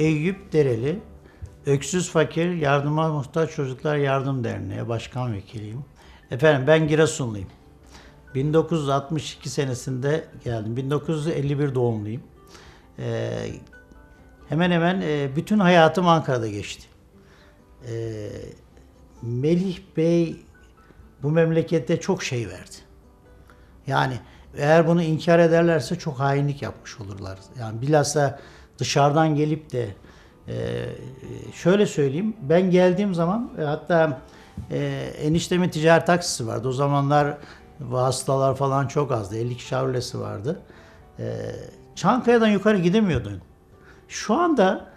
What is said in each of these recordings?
Eyüp Dereli, Öksüz Fakir Yardıma Muhtaç Çocuklar Yardım Derneği Başkan Vekiliyim. Efendim ben Giresunluyum. 1962 senesinde geldim. 1951 doğumluyum. Ee, hemen hemen e, bütün hayatım Ankara'da geçti. Ee, Melih Bey bu memlekette çok şey verdi. Yani eğer bunu inkar ederlerse çok hainlik yapmış olurlar. Yani bilhassa dışarıdan gelip de e, şöyle söyleyeyim ben geldiğim zaman e, hatta e, eniştemin ticaret taksisi vardı. O zamanlar vasıtalar falan çok azdı. 50 kişi Chevrolet'si vardı. E, Çankaya'dan yukarı gidemiyordun. Şu anda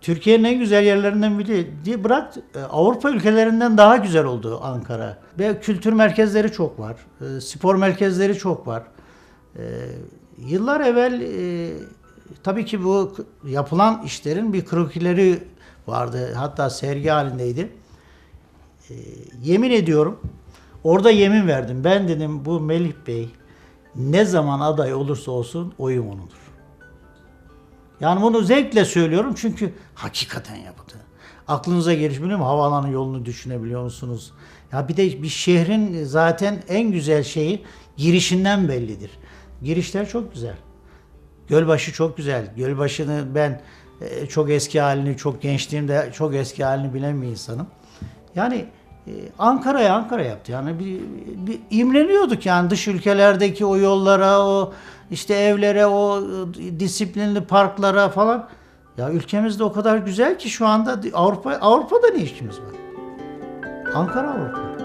Türkiye'nin en güzel yerlerinden biri. Diye Bırak e, Avrupa ülkelerinden daha güzel oldu Ankara. Ve kültür merkezleri çok var. e, Spor merkezleri çok var. E, Yıllar evvel tabii ki bu yapılan işlerin bir krokileri vardı. Hatta sergi halindeydi. E, Yemin ediyorum orada yemin verdim. Ben dedim bu Melih Bey ne zaman aday olursa olsun oyum onudur. Yani bunu zevkle söylüyorum çünkü hakikaten yaptı. Aklınıza geliş biliyor musun? Havaalanı yolunu düşünebiliyor musunuz? Ya bir de bir şehrin zaten en güzel şeyi girişinden bellidir. Girişler çok güzel. Gölbaşı çok güzel. Gölbaşı'nı ben e, çok eski halini, çok gençliğimde çok eski halini bilen bir insanım. Yani e, Ankara'ya Ankara yaptı. Yani bir, bir imreniyorduk yani dış ülkelerdeki o yollara, o işte evlere, o e, disiplinli parklara falan. Ya ülkemizde o kadar güzel ki şu anda Avrupa Avrupa'da ne işimiz var? Ankara Avrupa.